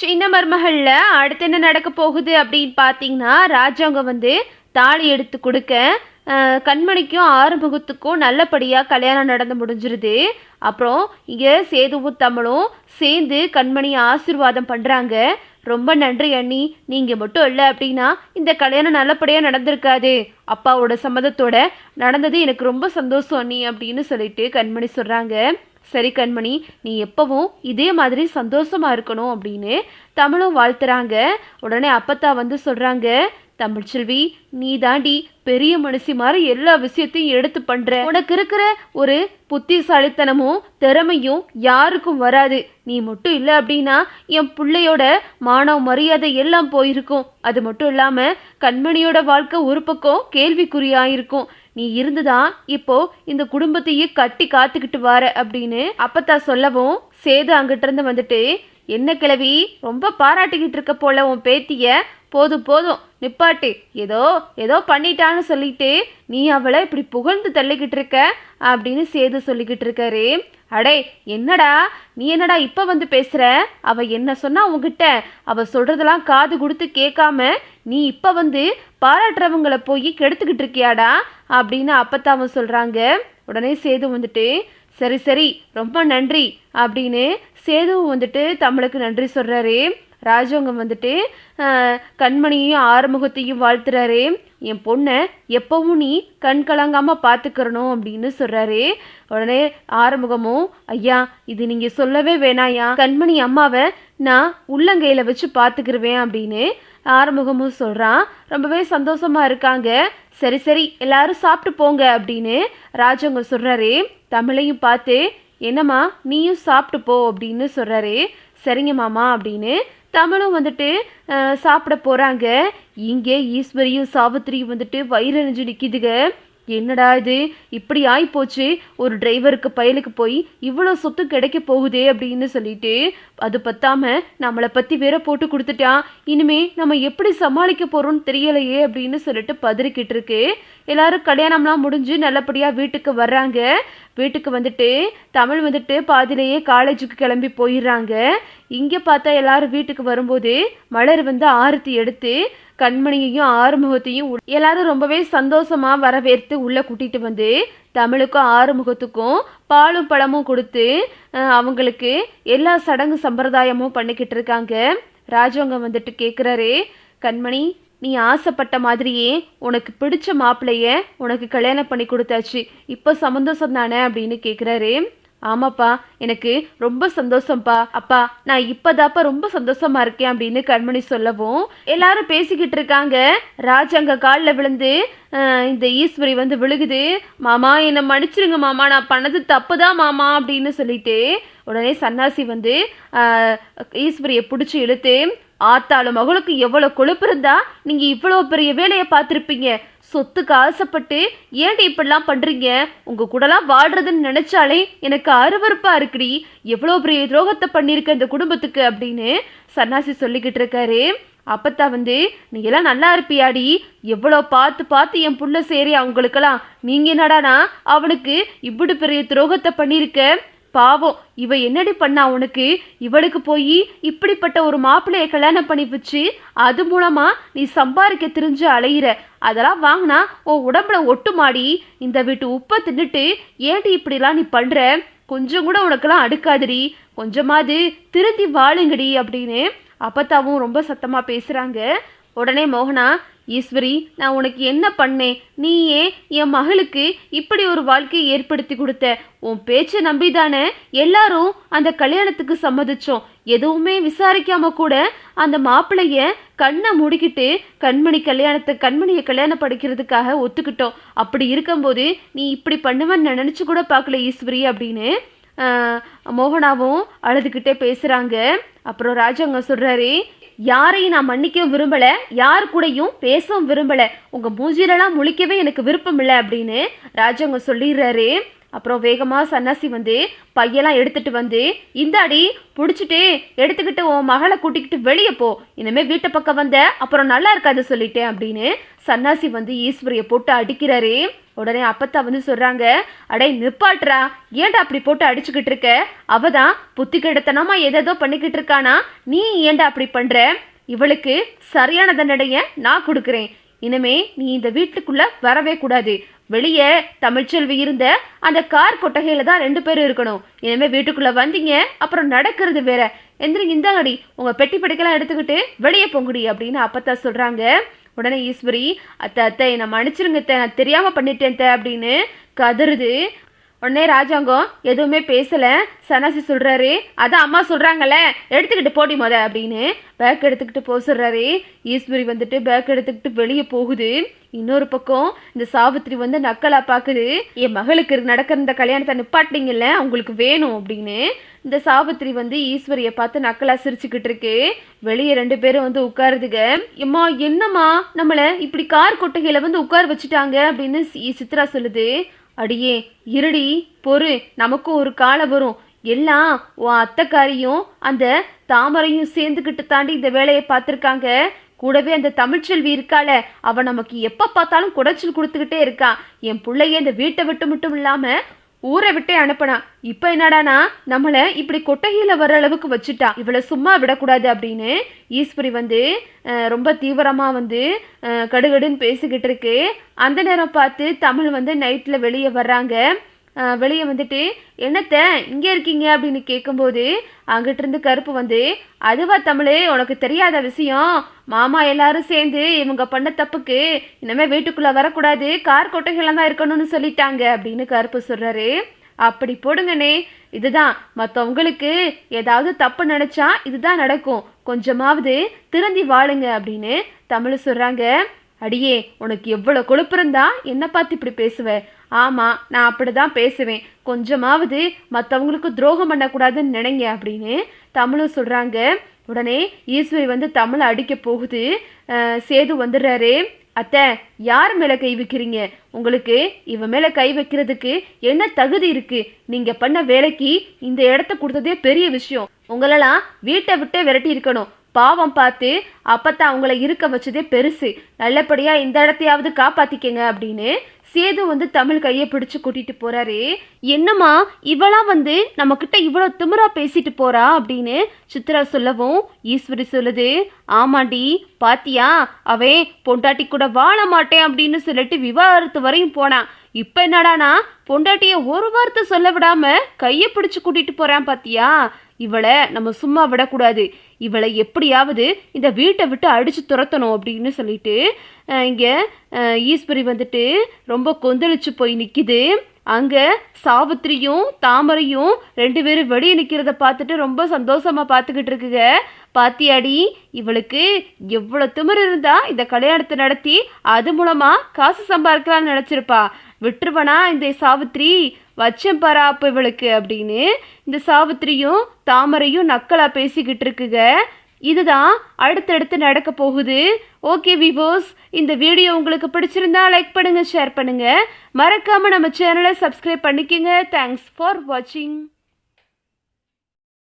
சின்ன மருமகளில் அடுத்து என்ன நடக்க போகுது அப்படின்னு பார்த்தீங்கன்னா ராஜாங்க வந்து தாலி எடுத்து கொடுக்க கண்மணிக்கும் ஆறுமுகத்துக்கும் நல்லபடியாக கல்யாணம் நடந்து முடிஞ்சிருது. அப்புறம் இங்கே சேதுவும் தமிழும் சேர்ந்து கண்மணியை ஆசீர்வாதம் பண்ணுறாங்க ரொம்ப நன்றி அண்ணி. நீங்கள் மட்டும் இல்லை அப்படின்னா இந்த கல்யாணம் நல்லபடியாக நடந்திருக்காது. அப்பாவோட சம்மதத்தோட நடந்தது எனக்கு ரொம்ப சந்தோஷம் அண்ணி அப்படின்னு சொல்லிட்டு கண்மணி சொல்கிறாங்க சரி கண்மணி நீ எப்பவும் இதே மாதிரி சந்தோஷமா இருக்கணும் அப்படின்னு தமிழும் வாழ்த்துறாங்க. உடனே அப்பத்தா வந்து சொல்றாங்க தமிழ்ச்செல்வி நீ தாண்டி பெரிய மனுஷி மாதிரி எல்லா விஷயத்தையும் எடுத்து பண்ற. உனக்கு இருக்கிற ஒரு புத்திசாலித்தனமும் திறமையும் யாருக்கும் வராது. நீ மட்டும் இல்லை அப்படின்னா என் பிள்ளையோட மானவ மரியாதை எல்லாம் போயிருக்கும். அது மட்டும் இல்லாம கண்மணியோட வாழ்க்கை ஒரு பக்கம் கேள்விக்குறியாயிருக்கும். நீ இருந்துதான் இப்போ இந்த குடும்பத்தையே கட்டி காத்துக்கிட்டு வார அப்படின்னு அப்பத்தா சொல்லவும் சேது அங்கிட்ட இருந்து வந்துட்டு என்ன கிழவி ரொம்ப பாராட்டிக்கிட்டு இருக்க போல உன் பேத்திய போதும் போதும் நிப்பாட்டு. ஏதோ ஏதோ பண்ணிட்டான்னு சொல்லிட்டு நீ அவளை இப்படி புகழ்ந்து தள்ளிக்கிட்டு இருக்க? அப்படின்னு சேது சொல்லிக்கிட்டு இருக்காரு. அடே என்னடா? நீ என்னடா இப்போ வந்து பேசுகிற அவ என்ன சொன்னா உங்ககிட்ட அவ சொல்றதெல்லாம் காது கொடுத்து கேட்காம நீ இப்போ வந்து பாராட்டுறவங்களை போய் கெடுத்துக்கிட்டு இருக்கியாடா? அப்படின்னு அப்பத்தாவும் சொல்கிறாங்க உடனே சேது வந்துட்டு சரி சரி ரொம்ப நன்றி. அப்படின்னு சேதுவும் வந்துட்டு தமிழுக்கு நன்றி சொல்கிறாரு ராஜவங்க வந்துட்டு கண்மணியையும் ஆறுமுகத்தையும் வாழ்த்துறாரு. என் பொண்ணை எப்பவும் நீ கண் கலங்காமல் பார்த்துக்கிறணும் அப்படின்னு சொல்கிறாரு உடனே ஆறுமுகமும் ஐயா இது நீங்கள் சொல்லவே வேணாயா கண்மணி அம்மாவை நான் உள்ளங்கையில் வச்சு பார்த்துக்கிருவேன் அப்படின்னு ஆறுமுகமும் சொல்கிறான் ரொம்பவே சந்தோஷமா இருக்காங்க. சரி சரி எல்லாரும் சாப்பிட்டு போங்க அப்படின்னு ராஜவங்க சொல்கிறாரு தமிழையும் பார்த்து என்னம்மா நீயும் சாப்பிட்டு போ அப்படின்னு சொல்கிறாரு சரிங்க மாமா அப்படின்னு தமிழும் வந்துட்டு சாப்பிட போகிறாங்க இங்கே ஈஸ்வரியும் சாவித்திரியும் வந்துட்டு வயிறறிஞ்சு நிற்கிதுங்க என்னடா இது? இப்படி ஆயிப்போச்சு. ஒரு டிரைவருக்கு பயலுக்கு போய் இவ்வளோ சொத்து கிடைக்க போகுதே அப்படின்னு சொல்லிட்டு அது பத்தாம நம்மளை பத்தி வேற போட்டு கொடுத்துட்டான் இனிமே நம்ம எப்படி சமாளிக்க போறோம்னு தெரியலையே அப்படின்னு சொல்லிட்டு பதறிக்கிட்டு இருக்கு. எல்லாரும் கல்யாணம்லாம் முடிஞ்சு நல்லபடியா வீட்டுக்கு வர்றாங்க. வீட்டுக்கு வந்துட்டு தமிழ் வந்துட்டு பாதியிலேயே காலேஜுக்கு கிளம்பி போயிடுறாங்க. இங்கே பார்த்தா எல்லாரும் வீட்டுக்கு வரும்போது மலர் வந்து ஆரத்தி எடுத்து கண்மணியையும் ஆறுமுகத்தையும் எல்லாரும் ரொம்பவே சந்தோஷமா வரவேற்று உள்ள கூட்டிட்டு வந்து தமிழுக்கும் ஆறுமுகத்துக்கும் பாலும் பழமும் கொடுத்து அவங்களுக்கு எல்லா சடங்கு சம்பிரதாயமும் பண்ணிக்கிட்டு இருக்காங்க. ராஜவங்க வந்துட்டு கேட்குறாரு கண்மணி நீ ஆசைப்பட்ட மாதிரியே உனக்கு பிடிச்ச மாப்பிள்ளைய உனக்கு கல்யாணம் பண்ணி கொடுத்தாச்சு. இப்போ சந்தோஷம் தானே? அப்படின்னு கேட்குறாரு ஆமாப்பா எனக்கு ரொம்ப சந்தோஷம்ப்பா அப்பா நான் இப்பதாப்பா ரொம்ப சந்தோஷமா இருக்கேன் அப்படின்னு கண்மணி சொல்லவும் எல்லாரும் பேசிக்கிட்டு இருக்காங்க. ராஜ் அங்க காலில் விழுந்து இந்த ஈஸ்வரி வந்து விழுகுது. மாமா என்னை மன்னிச்சிருங்க மாமா நான் பண்ணது தப்பு தான் மாமா அப்படின்னு சொல்லிட்டு உடனே சன்னாசி வந்து ஈஸ்வரியை பிடிச்சி இழுத்து ஆத்தாளும் மகளுக்கு எவ்வளோ கொழுப்பு இருந்தா நீங்கள் இவ்வளோ பெரிய வேலையை பார்த்துருப்பீங்க. சொத்துக்கு ஆசைப்பட்டு ஏன்டி இப்படிலாம் பண்றீங்க? உங்க கூடலாம் வாடுறதுன்னு நினைச்சாலே எனக்கு அருவருப்பா இருக்குடி. எவ்வளோ பெரிய துரோகத்தை பண்ணியிருக்க இந்த குடும்பத்துக்கு அப்படின்னு சன்னாசி சொல்லிக்கிட்டு இருக்காரு. அப்பத்தா வந்து நீ எல்லாம் நல்லா இருப்பியாடி. எவ்வளோ பார்த்து பார்த்து என் புள்ள சேரி அவங்களுக்கெல்லாம். நீங்க என்னடானா அவனுக்கு இப்படி பெரிய துரோகத்தை பண்ணியிருக்க? பாவம். இவ என்னடி பண்ணா உனக்கு? இவளுக்கு போய் இப்படிப்பட்ட ஒரு மாப்பிள்ளைய கல்யாணம் பண்ணி வச்சு அது மூலமா நீ சம்பாதிக்க தெரிஞ்சு அலையிற. அதெல்லாம் வாங்கினா உன் உடம்புல ஒட்டுமாடி. இந்த வீட்டு உப்பை தின்னுட்டு ஏன்டி இப்படிலாம் நீ பண்ற? கொஞ்சம் கூட உனக்கெல்லாம் அடுக்காதுடி. கொஞ்சமாவது திருந்தி வாழுங்கடி அப்படின்னு அப்பத்தாவும் ரொம்ப சத்தமா பேசுறாங்க. உடனே மோகனா ஈஸ்வரி நான் உனக்கு என்ன பண்ணேன்? நீ ஏன் என் மகளுக்கு இப்படி ஒரு வாழ்க்கையை ஏற்படுத்தி கொடுத்த. உன் பேச்சை நம்பிதானே? எல்லாரும் அந்த கல்யாணத்துக்கு சம்மதிச்சோம். எதுவுமே விசாரிக்காம கூட அந்த மாப்பிளைய கண்ணை மூடிக்கிட்டு கண்மணி கல்யாணத்தை கண்மணியை கல்யாணம் படிக்கிறதுக்காக ஒத்துக்கிட்டோம். அப்படி இருக்கும்போது நீ இப்படி பண்ணுவேன்னு நினச்சி கூட பார்க்கல ஈஸ்வரி அப்படின்னு மோகனாவும் அழுதுகிட்டே பேசுகிறாங்க அப்புறம் ராஜாங்க சொல்கிறாரு யாரையும் நான் மன்னிக்கவும் விரும்பல யார் கூடயும் பேசவும் விரும்பல. உங்க மூஞ்சிலலாம் முழிக்கவே எனக்கு விருப்பம் இல்லை அப்படின்னு ராஜாங்க சொல்லிடுறாரு. அப்புறம் வேகமாக சன்னாசி வந்து பையெல்லாம் எடுத்துட்டு வந்து இந்தாடி பிடிச்சிட்டே எடுத்துக்கிட்டு உன் மகளை கூட்டிக்கிட்டு வெளியே போ. இனிமே வீட்டு பக்கம் வந்த அப்புறம் நல்லா இருக்காது சொல்லிட்டேன் அப்படின்னு சன்னாசி வந்து ஈஸ்வரியை போட்டு அடிக்கிறாரு. உடனே அப்பத்தா வந்து சொல்கிறாங்க அடே நிப்பாட்றா ஏன்டா அப்படி போட்டு அடிச்சுக்கிட்டு இருக்க? அவ தான் புத்தி கெடுத்தனமா எதேதோ பண்ணிக்கிட்டு இருக்கானா? நீ ஏன்டா அப்படி பண்ணுற இவளுக்கு சரியான தண்டனைய நான் கொடுக்குறேன். இனிமே நீ இந்த வீட்டுக்குள்ளே வரவே கூடாது. வெளியே தமிழ்ச்செல்வி இருந்த அந்த கார் கொட்டகையில தான் ரெண்டு பேரும் இருக்கணும். இனிமே வீட்டுக்குள்ள வந்தீங்க அப்புறம் நடக்கிறது வேற. எந்திரிங்க இந்தாங்கடி உங்க பெட்டி படிக்கலாம் எடுத்துக்கிட்டு வெளியே போங்குடி அப்படின்னு அப்பத்தா சொல்றாங்க. உடனே ஈஸ்வரி அத்தை அத்தை நான் மன்னிச்சிருங்க அத்தை. நான் தெரியாமல் பண்ணிட்டேன் அத்தை அப்படின்னு கதறுது. உடனே ராஜாங்கம் எதுவுமே பேசல. சனாசி சொல்றாரு அதான் அம்மா சொல்கிறாங்கல்ல எடுத்துக்கிட்டு போடி மொத அப்படின்னு. பேக் எடுத்துக்கிட்டு போக சொல்கிறாரு ஈஸ்வரி வந்துட்டு பேக் எடுத்துக்கிட்டு வெளியே போகுது. இன்னொரு பக்கம் இந்த சாவித்திரி வந்து நக்கலா பாக்குது. என் மகளுக்கு நடக்கிற இந்த கல்யாணத்தை நிப்பாட்டிங்கல்ல உங்களுக்கு வேணும் அப்படின்னு. இந்த சாவித்திரி வந்து ஈஸ்வரியை பார்த்து நக்கலா சிரிச்சுக்கிட்டு இருக்கு. வெளியே ரெண்டு பேரும் வந்து உட்காருதுங்க. எம்மா என்னம்மா? நம்மள இப்படி கார் கொட்டகையில வந்து உட்கார வச்சுட்டாங்க அப்படின்னு சி- சித்ரா சொல்லுது. அடியே இருடி பொறு நமக்கும் ஒரு காலம் வரும். எல்லாம் உன் அத்தக்காரையும் அந்த தாமரையும் சேர்ந்துக்கிட்டு தாண்டி இந்த வேலையை பார்த்துருக்காங்க. கூடவே அந்த தமிழ்ச்செல்வி இருக்காள அவ நமக்கு எப்போ பார்த்தாலும் குடைச்சல் கொடுத்துக்கிட்டே இருக்கா. என் பிள்ளைய இந்த வீட்டை விட்டு மட்டும் இல்லாமல் ஊரை விட்டே அனுப்பினா இப்ப என்னடானா நம்மள இப்படி கொட்டகையில வர அளவுக்கு வச்சுட்டா இவளை சும்மா விடக்கூடாது அப்படின்னு ஈஸ்வரி வந்து ரொம்ப தீவிரமா வந்து கடுகடுன்னு பேசிக்கிட்டு இருக்கு. அந்த நேரம் பார்த்து தமிழ் வந்து நைட்ல வெளியே வர்றாங்க. வெளியே வந்துட்டு என்னத்தை இங்கே இருக்கீங்க? அப்படின்னு கேட்கும்போது அங்கிட்டிருந்து கருப்பு வந்து அதுவா தமிழே உனக்கு தெரியாத விஷயம். மாமா எல்லாரும் சேர்ந்து இவங்க பண்ண தப்புக்கு இனிமே வீட்டுக்குள்ளே வரக்கூடாது. கார் கொட்டைகள்லாம் தான் இருக்கணும்னு சொல்லிட்டாங்க. அப்படின்னு கருப்பு சொல்கிறாரு அப்படி போடுங்கண்ணே. இதுதான். மற்றவங்களுக்கு ஏதாவது தப்பு நினச்சா இதுதான் நடக்கும். கொஞ்சமாவது திருந்தி வாழுங்க. அப்படின்னு தமிழ் சொல்கிறாங்க அடியே உனக்கு எவ்வளோ கொழுப்பு இருந்தா என்ன பார்த்து இப்படி பேசுவேன் ஆமாம் நான் அப்படிதான் பேசுவேன். கொஞ்சமாவது மற்றவங்களுக்கு துரோகம் பண்ணக்கூடாதுன்னு நினைங்க அப்படின்னு தமிழும் சொல்கிறாங்க உடனே ஈஸ்வரி வந்து தமிழை அடிக்க போகுது. சேது வந்துடுறாரு. அத்தை யார் மேலே கை வைக்கிறீங்க? உங்களுக்கு இவன் மேலே கை வைக்கிறதுக்கு என்ன தகுதி இருக்கு? நீங்க பண்ண வேலைக்கு இந்த இடத்த கொடுத்ததே பெரிய விஷயம். உங்களெல்லாம் வீட்டை விட்டே விரட்டி இருக்கணும். பாவம் பார்த்து அப்பத்தான் அவங்கள இருக்க வச்சதே பெருசு. நல்லபடியா இந்த இடத்தையாவது காப்பாத்திக்கங்க அப்படின்னு சேது வந்து தமிழ் கையை பிடிச்சு கூட்டிட்டு போறாரு. என்னம்மா இவளா வந்து நம்ம கிட்ட இவ்வளவு திமிரா பேசிட்டு போறா அப்படின்னு சித்ரா சொல்லவும் ஈஸ்வரி சொல்லுது. ஆமாண்டி பாத்தியா அவன் பொண்டாட்டி கூட வாழ மாட்டேன் அப்படின்னு சொல்லிட்டு விவாகரத்து வரையும் போனான் இப்ப என்னடானா பொண்டாட்டிய ஒரு வார்த்தை சொல்ல விடாம கையை பிடிச்சு கூட்டிட்டு போறான் பாத்தியா? இவளை நம்ம சும்மா விடக்கூடாது. இவளை எப்படியாவது இந்த வீட்டை விட்டு அடித்து துரத்தணும் அப்படின்னு சொல்லிட்டு இங்கே ஈஸ்வரி வந்துட்டு ரொம்ப கொந்தளிச்சு போய் நிற்கிது அங்கே சாவித்திரியும் தாமரையும் ரெண்டு பேரும் வெளியே நிற்கிறத பார்த்துட்டு ரொம்ப சந்தோஷமாக பார்த்துக்கிட்டு இருக்குங்க. பாத்தியாடி இவளுக்கு எவ்வளோ திமிர் இருந்தால் இந்த கல்யாணத்தை நடத்தி அது மூலமாக காசு சம்பாதிக்கலாம்னு நினச்சிருப்பா. விட்டுருவனா இந்த சாவித்திரி? வச்சேன் பராப்பு இவளுக்கு அப்படின்னு இந்த சாவித்திரியும் தாமரையும் நக்கலாக பேசிக்கிட்டு இருக்குங்க. இதுதான் அடுத்தடுத்து நடக்க போகுது. ஓகே விவோஸ் இந்த வீடியோ உங்களுக்கு பிடிச்சிருந்தா லைக் பண்ணுங்கள் ஷேர் பண்ணுங்கள் மறக்காமல் நம்ம சேனலை சப்ஸ்கிரைப் பண்ணிக்கோங்க. தேங்க்ஸ் ஃபார் வாட்சிங்